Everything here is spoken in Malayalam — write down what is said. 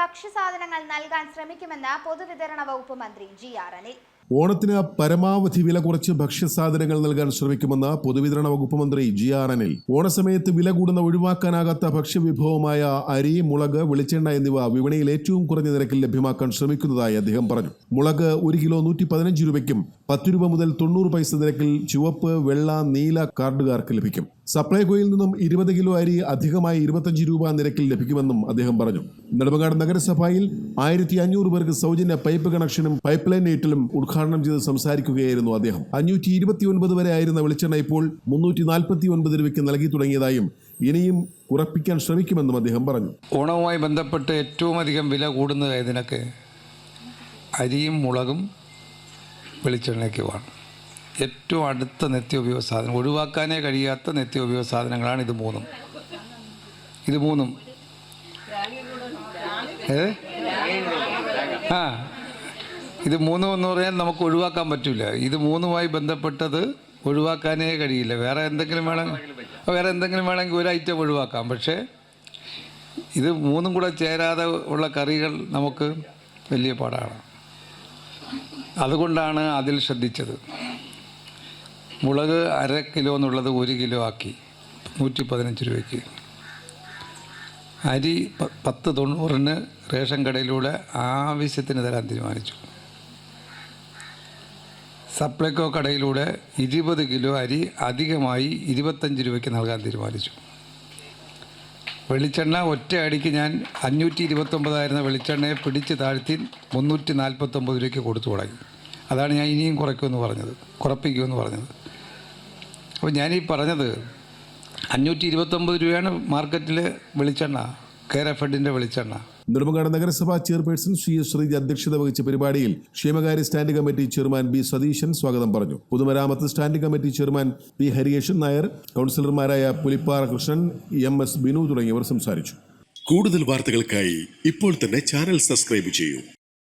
ഭക്ഷ്യസാധനങ്ങൾ നൽകാൻ ശ്രമിക്കുമെന്ന് പൊതുവിതരണ വകുപ്പ് മന്ത്രി ജി ആർ അനിൽ. ഓണത്തിന് പരമാവധി വില കുറച്ച് ഭക്ഷ്യസാധനങ്ങൾ നൽകാൻ ശ്രമിക്കുമെന്ന് പൊതുവിതരണ വകുപ്പ് മന്ത്രി ജി ആർ അനിൽ. ഓണസമയത്ത് വില കൂടുന്ന ഒഴിവാക്കാനാകാത്ത ഭക്ഷ്യവിഭവമായ അരി മുളക് വെളിച്ചെണ്ണ എന്നിവ വിപണിയിൽ ഏറ്റവും കുറഞ്ഞ നിരക്കിൽ ലഭ്യമാക്കാൻ ശ്രമിക്കുന്നതായി അദ്ദേഹം പറഞ്ഞു. മുളക് ഒരു കിലോ നൂറ്റി പതിനഞ്ച് രൂപയ്ക്കും പത്ത് രൂപ മുതൽ തൊണ്ണൂറ് പൈസ നിരക്കിൽ ചുവപ്പ് വെള്ള നീല കാർഡുകാർക്ക് ലഭിക്കും. സപ്ലൈകോയിൽ നിന്നും ഇരുപത് കിലോ അരി അധികമായി ഇരുപത്തഞ്ച് രൂപ നിരക്കിൽ ലഭിക്കുമെന്നും അദ്ദേഹം പറഞ്ഞു. നെടുമങ്ങാട് നഗരസഭയിൽ ആയിരത്തി അഞ്ഞൂറ് പേർക്ക് സൗജന്യ പൈപ്പ് കണക്ഷനും പൈപ്പ് ലൈൻ നീട്ടലും ഉദ്ഘാടനം ചെയ്ത് സംസാരിക്കുകയായിരുന്നു അദ്ദേഹം. അഞ്ഞൂറ്റി ഇരുപത്തി ഒൻപത് വരെ ആയിരുന്ന വെളിച്ചെണ്ണ ഇപ്പോൾ മുന്നൂറ്റി നാൽപ്പത്തി ഒൻപത് രൂപയ്ക്ക് നൽകി തുടങ്ങിയതായും ഇനിയും ഉറപ്പിക്കാൻ ശ്രമിക്കുമെന്നും അദ്ദേഹം പറഞ്ഞു. ഓണവുമായി ബന്ധപ്പെട്ട് ഏറ്റവും അധികം വില കൂടുന്നത് ഇതിനൊക്കെ അരിയും മുളകും വെളിച്ചെണ്ണയ്ക്കുമാണ് ഏറ്റവും അടുത്ത നിത്യോപയോഗ സാധനം ഒഴിവാക്കാനേ കഴിയാത്ത നിത്യോപയോഗ സാധനങ്ങളാണ് ഇത് മൂന്നും. ഇത് മൂന്നും. ഏ? ആ. ഇത് മൂന്നും എന്ന് പറയാൻ നമുക്ക് ഒഴിവാക്കാൻ പറ്റില്ല ഇത് മൂന്നുമായി ബന്ധപ്പെട്ടത് ഒഴിവാക്കാനേ കഴിയില്ല. വേറെ എന്തെങ്കിലും വേണമെങ്കിൽ വേറെ എന്തെങ്കിലും വേണമെങ്കിൽ ഒരു ഐറ്റം ഒഴിവാക്കാം. പക്ഷേ ഇത് മൂന്നും കൂടെ ചേരാതെ ഉള്ള കറികൾ നമുക്ക് വലിയ പാടാണ്. അതുകൊണ്ടാണ് അതിൽ ശ്രദ്ധിച്ചത്. മുളക് അര കിലോ എന്നുള്ളത് ഒരു കിലോ ആക്കി നൂറ്റി പതിനഞ്ച് രൂപയ്ക്ക്. അരി പത്ത് തൊണ്ണൂറിന് റേഷൻ കടയിലൂടെ ആവശ്യത്തിന് തരാൻ തീരുമാനിച്ചു. സപ്ലൈകോ കടയിലൂടെ ഇരുപത് കിലോ അരി അധികമായി ഇരുപത്തഞ്ച് രൂപയ്ക്ക് നൽകാൻ തീരുമാനിച്ചു. വെളിച്ചെണ്ണ ഒറ്റ അടിക്ക് ഞാൻ അഞ്ഞൂറ്റി ഇരുപത്തൊമ്പതായിരുന്ന വെളിച്ചെണ്ണയെ പിടിച്ച് താഴ്ത്തി മുന്നൂറ്റി നാൽപ്പത്തൊമ്പത് രൂപയ്ക്ക് കൊടുത്തു തുടങ്ങി. അതാണ് ഞാൻ ഇനിയും കുറയ്ക്കുമെന്ന് പറഞ്ഞത് കുറപ്പിക്കുമെന്ന് പറഞ്ഞത്. അപ്പോൾ ഞാനീ പറഞ്ഞത് അഞ്ഞൂറ്റി ഇരുപത്തൊമ്പത് രൂപയാണ് മാർക്കറ്റിൽ വെളിച്ചെണ്ണ. എഡിന്റെ വെളിച്ചെണ്ണ. നെടുമങ്ങാട് നഗരസഭാ ചെയർപേഴ്സൺ ശ്രീ ശ്രീജി അധ്യക്ഷത വഹിച്ച പരിപാടിയിൽ ക്ഷേമകാര്യ standing committee chairman B Satheesan സ്വാഗതം പറഞ്ഞു. പൊതുമരാമത്ത് standing committee chairman P Hariyeshan Nair കൗൺസിലർമാരായ പുലിപ്പാറ കൃഷ്ണൻ എം എസ് ബിനു തുടങ്ങിയവർ സംസാരിച്ചു. കൂടുതൽ വാർത്തകൾക്കായി ഇപ്പോൾ തന്നെ ചാനൽ സബ്സ്ക്രൈബ് ചെയ്യൂ.